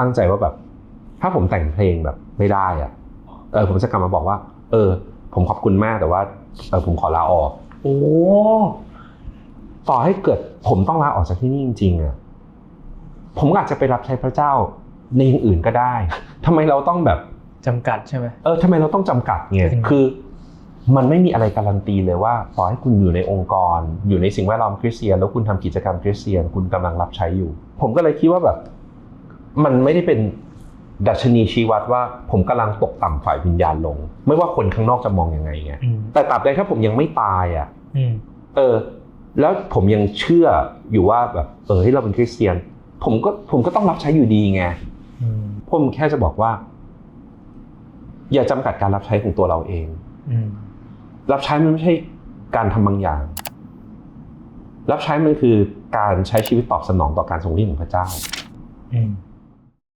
ตั้งใจว่าแบบ ถ้าผมแต่งเพลงแบบไม่ได้อะเออผมจะกลับมาบอกว่า เออ ผมขอบคุณมากแต่ว่าเออผมขอลาออก โอ้ต่อให้เกิดผมต้องลาออกจากที่นี่จริงๆอะผมก็อาจจะไปรับใช้พระเจ้าในอย่างอื่นก็ได้ทำไมเราต้องแบบจำกัดใช่ไหมเออทำไมเราต้องจำกัดไงจริงคือ มันไม่มีอะไรการันตีเลยว่าต่อให้คุณอยู่ในองค์กร อยู่ในสิ่งแวดล้อมคริสเตียน แล้วคุณทำกิจกรรมคริสเตียน คุณกำลังรับใช้อยู่ ผมก็เลยคิดว่าแบบ มันไม่ได้เป็นดัชนีชี้วัดว่าผมกำลังตกต่ำฝ่ายวิญญาณลง ไม่ว่าคนข้างนอกจะมองยังไงไงอืมแต่ตราบใดถ้าผมยังไม่ตายอะอืมเออ แล้วผมยังเชื่ออยู่ว่าแบบเออให้ยเราเป็นคริสเตียน ผมก็ผมก็ต้องรับใช้อยู่ดีไงอืมผมแค่จะบอกว่า อย่าจำกัดการรับใช้ของตัวเราเองอืมรับใช้มันไม่ใช่การทำบางอย่าง รับใช้มันคือการใช้ชีวิตตอบสนองต่อการทรงเรียกของพระเจ้า อืม